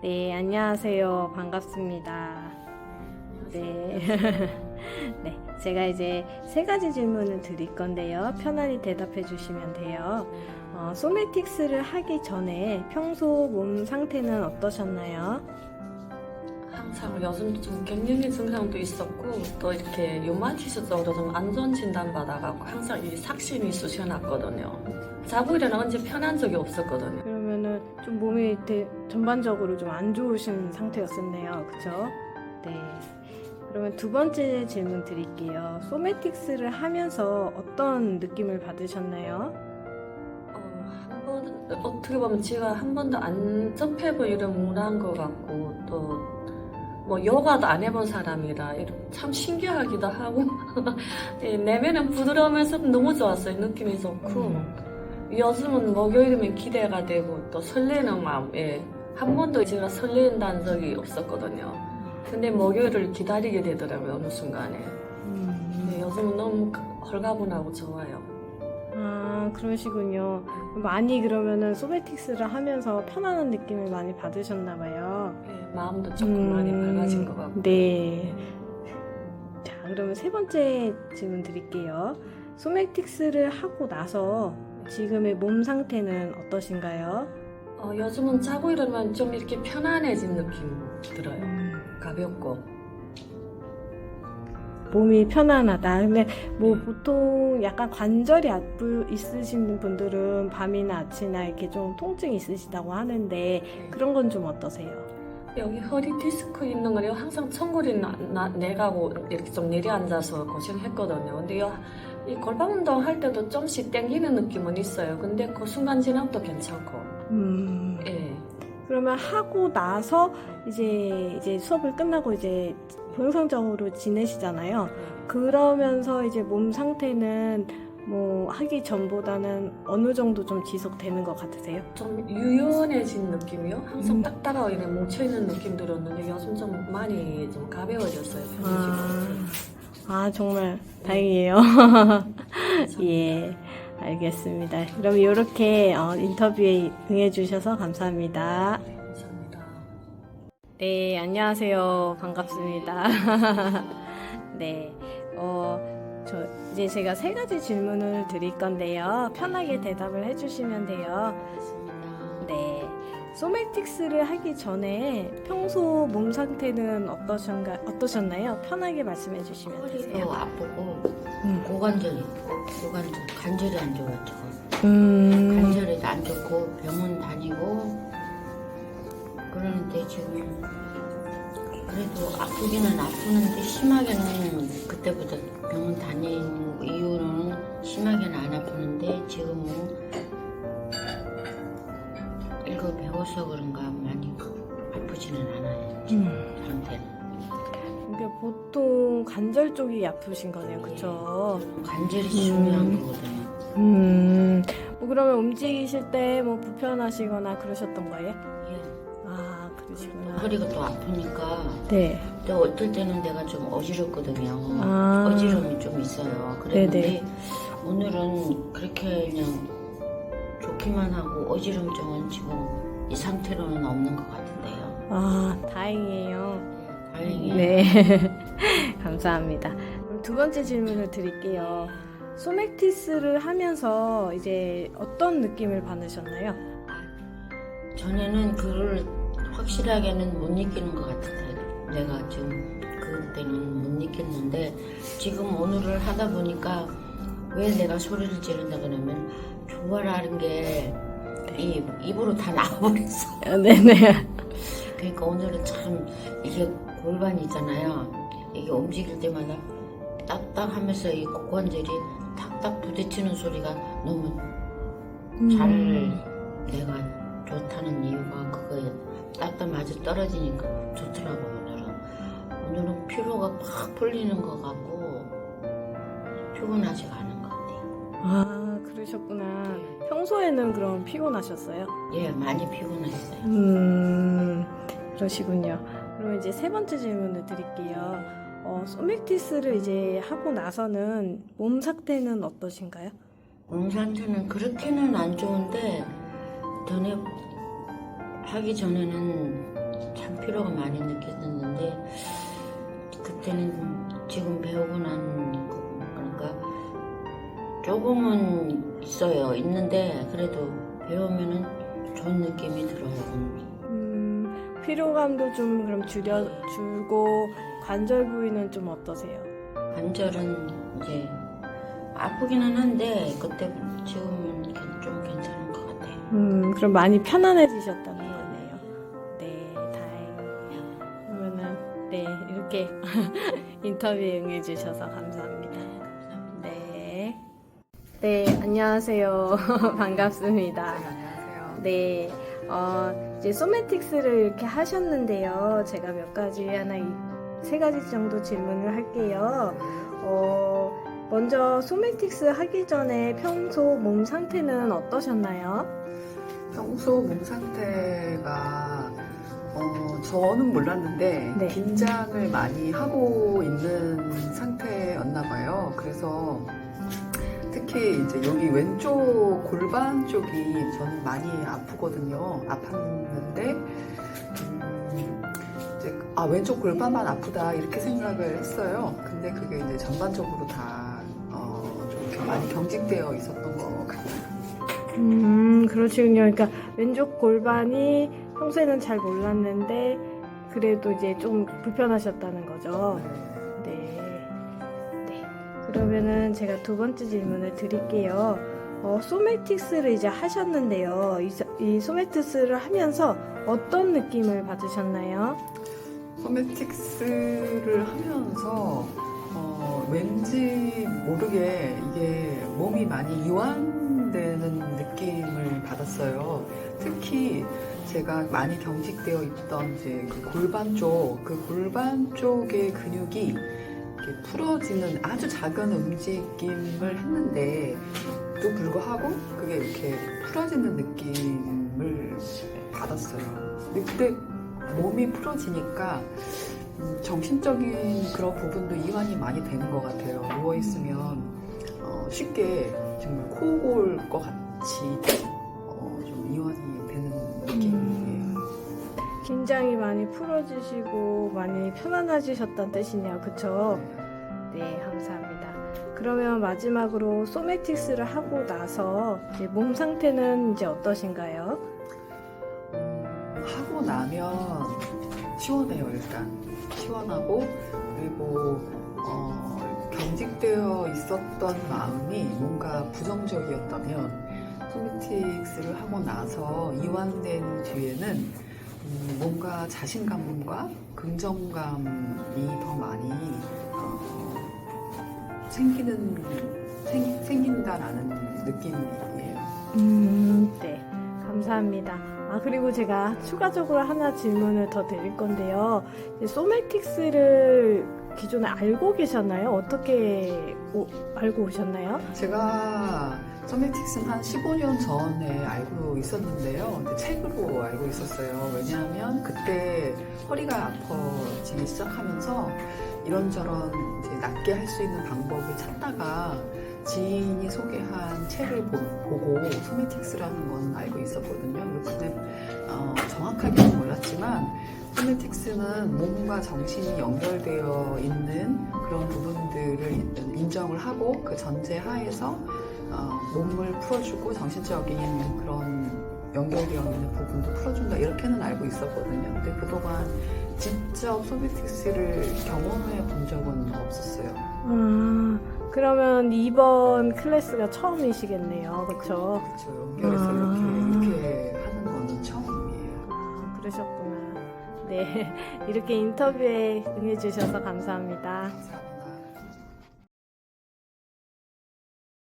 네, 안녕하세요. 반갑습니다. 네. 네, 제가 이제 세 가지 질문을 드릴 건데요. 편안히 대답해 주시면 돼요. 어, 소매틱스를 하기 전에 평소 몸 상태는 어떠셨나요? 항상 요즘 좀 갱년기 증상도 있었고 또 이렇게 요마티스적으로 좀안 좋은 진단 받아갖고 항상 이 삭신이 쑤셔놨거든요. 자고 일어나 언제 편한 적이 없었거든요. 그러면은 좀 몸이 대- 전반적으로 좀 안 좋으신 상태였었네요. 그쵸? 네. 그러면 두 번째 질문 드릴게요. 소매틱스를 하면서 어떤 느낌을 받으셨나요? 어, 한 번, 어떻게 보면 제가 한 번도 안 접해본 이런 문화인 것 같고 또 뭐 요가도 안 해본 사람이라 참 신기하기도 하고 예, 내면은 부드러우면서 너무 좋았어요. 느낌이 좋고 요즘은 목요일이면 기대가 되고 또 설레는 마음에 한 번도 제가 설렌다는 적이 없었거든요. 근데 목요일을 기다리게 되더라고요 어느 순간에. 음. 근데 요즘은 너무 헐가분하고 좋아요. 아, 그러시군요. 많이 그러면은 소매틱스를 하면서 편안한 느낌을 많이 받으셨나 봐요. 예, 마음도 조금 많이 밝아진 것 같고. 네. 자, 그러면 세 번째 질문 드릴게요. 소매틱스를 하고 나서 지금의 몸 상태는 어떠신가요? 어, 요즘은 자고 일어나면 좀 이렇게 편안해진 느낌 들어요. 가볍고. 몸이 편안하다. 근데 뭐 네. 보통 약간 관절이 아프 있으신 분들은 밤이나 아침이나 이렇게 좀 통증이 있으시다고 하는데 그런 건 좀 어떠세요? 여기 허리 디스크 있는 거요 항상 천골이 나, 나, 내가고 이렇게 좀 내려앉아서 고생했거든요. 근데 요, 이 골반 운동 할 때도 좀씩 땡기는 느낌은 있어요. 근데 그 순간 지나면 또 괜찮고. 음. 예. 그러면 하고 나서 이제 이제 수업을 끝나고 이제 정상적으로 지내시잖아요. 그러면서 이제 몸 상태는 뭐 하기 전보다는 어느 정도 좀 지속되는 것 같으세요? 좀 유연해진 느낌이요? 항상 음. 딱딱하고 이렇게 뭉쳐있는 느낌 들었는데 요즘 좀 많이 좀 가벼워졌어요. 아. 아 정말 다행이에요. 예, 알겠습니다. 그럼 이렇게 어, 인터뷰에 응해주셔서. 네, 감사합니다. 네, 안녕하세요. 반갑습니다. 네, 어, 저 이제 제가 세 가지 질문을 드릴 건데요. 편하게 대답을 해주시면 돼요. 네, 소매틱스를 하기 전에 평소 몸 상태는 어떠셨가, 어떠셨나요? 편하게 말씀해 주시면 허리도 되세요. 아프고 음. 고관절이 고관절 관절이 안 좋았죠. 음, 관절이 안 좋고 병원 다니고 그러는데 지금 그래도 아프기는 아프는데 심하게는 그때보다 병원 다니는 이유는 심하게는 안 아프는데 지금은 이거 배워서 그런가 많이 아프지는 않아요. 지금 음. 상태는. 그러니까 보통 관절 쪽이 아프신 거네요, 그쵸? 관절이 중요한 음. 거거든요. 음, 뭐 그러면 움직이실 때 뭐 불편하시거나 그러셨던 거예요? 예. 아, 그러시구나. 허리가 또 아프니까 네. 또 어떨 때는 내가 좀 어지럽거든요. 아. 어지러움이 좀 있어요. 그랬는데 네네. 오늘은 그렇게 그냥 좋기만 하고 어지럼증은 지금 이 상태로는 없는 것 같은데요. 아, 다행이에요. 다행히 네. 감사합니다. 그럼 두 번째 질문을 드릴게요. 소맥티스를 하면서 이제 어떤 느낌을 받으셨나요? 전에는 그걸 확실하게는 못 느끼는 것 같아요. 내가 지금 그때는 못 느꼈는데 지금 오늘을 하다 보니까 왜 내가 소리를 지른다 그러면 좋아라는 게이 입으로 다 나와버렸어. 아, 네네. 그러니까 오늘은 참 이게 골반이잖아요. 이게 움직일 때마다 딱딱하면서 이 고관절이 탁탁 부딪히는 소리가 너무 잘 음. 내가 좋다는 이유가 그거에 딱딱 맞아 떨어지니까 좋더라고 오늘은. 오늘은 피로가 팍 풀리는 것 같고 피곤하지가 않은 것 같아요. 아, 그러셨구나. 평소에는 그럼 피곤하셨어요? 예, 많이 피곤했어요. 음, 그러시군요. 그럼 이제 세 번째 질문을 드릴게요. 어, 소맥티스를 이제 하고 나서는 몸 상태는 어떠신가요? 몸 상태는 그렇게는 안 좋은데 전에 하기 전에는 참 필요가 많이 느꼈었는데 그때는 지금 배우고 난 거- 그러니까 조금은 있어요. 있는데 그래도 배우면은 좋은 느낌이 들어요. 음, 피로감도 좀 그럼 줄여 줄고 관절 부위는 좀 어떠세요? 관절은 이제 아프기는 한데 그때 지금 음, 그럼 많이 편안해지셨다는 거네요. 네, 다행이에요. 그러면은 네 이렇게 인터뷰에 응해주셔서 감사합니다. 네, 네 안녕하세요. 반갑습니다. 안녕하세요. 네, 어, 이제 소매틱스를 이렇게 하셨는데요. 제가 몇 가지 하나 이- 세 가지 정도 질문을 할게요. 어, 먼저 소매틱스 하기 전에 평소 몸 상태는 어떠셨나요? 평소 몸 상태가 어, 저는 몰랐는데 네. 긴장을 많이 하고 있는 상태였나 봐요. 그래서 특히 이제 여기 왼쪽 골반 쪽이 저는 많이 아프거든요. 아팠는데 음, 이제 아 왼쪽 골반만 아프다 이렇게 생각을 했어요. 근데 그게 이제 전반적으로 다 많이 경직되어 있었던 것 같아요. 음, 그러시군요. 그러니까 왼쪽 골반이 평소에는 잘 몰랐는데 그래도 이제 좀 불편하셨다는 거죠. 네. 네. 그러면은 제가 두 번째 질문을 드릴게요. 어, 소매틱스를 이제 하셨는데요. 이, 소- 이 소매틱스를 하면서 어떤 느낌을 받으셨나요? 소매틱스를 하면서 어, 왠지 모르게 이게 몸이 많이 이완되는 느낌을 받았어요. 특히 제가 많이 경직되어 있던 이제 그 골반 쪽, 그 골반 쪽의 근육이 풀어지는 아주 작은 움직임을 했는데 또 불구하고 그게 이렇게 풀어지는 느낌을 받았어요. 근데 그때 몸이 풀어지니까 음, 정신적인 그런 부분도 이완이 많이 되는 것 같아요. 누워 있으면 어, 쉽게 정말 코골 것 같이 어, 좀 이완이 되는 느낌이에요. 긴장이 많이 풀어지시고 많이 편안해지셨다는 뜻이네요. 그쵸? 네, 감사합니다. 그러면 마지막으로 소매틱스를 하고 나서 이제 몸 상태는 이제 어떠신가요? 음, 하고 나면 시원해요 일단 시원하고 그리고 어, 경직되어 있었던 마음이 뭔가 부정적이었다면 소매틱스를 하고 나서 이완된 뒤에는 음, 뭔가 자신감과 긍정감이 더 많이 어, 생기는 생, 생긴다라는 느낌이에요. 음, 네. 감사합니다. 아, 그리고 제가 추가적으로 하나 질문을 더 드릴 건데요. 소매틱스를 기존에 알고 계셨나요? 어떻게 오- 알고 오셨나요? 제가 소매틱스는 한 15년 전에 알고 있었는데요. 책으로 알고 있었어요. 왜냐하면 그때 허리가 아파지기 시작하면서 이런저런 낫게 할 수 있는 방법을 찾다가 지인이 소개한 책을 보, 고 소매틱스라는 건 알고 있었거든요. 근데 어, 정확하게는 몰랐지만 소매틱스는 몸과 정신이 연결되어 있는 그런 부분들을 인정을 하고 그 전제 하에서 어, 몸을 풀어주고 정신적인 그런 연결되어 있는 부분도 풀어준다 이렇게는 알고 있었거든요. 근데 그동안 직접 소매틱스를 경험해 본 적은 없었어요. 아, 그러면 이번 클래스가 처음이시겠네요. 그렇죠? 그렇죠. 연결해서 아. 이렇게 이렇게 하는 거는 처음이에요. 아, 그러셨구나. 네. 이렇게 인터뷰에 응해 주셔서 감사합니다. 감사합니다.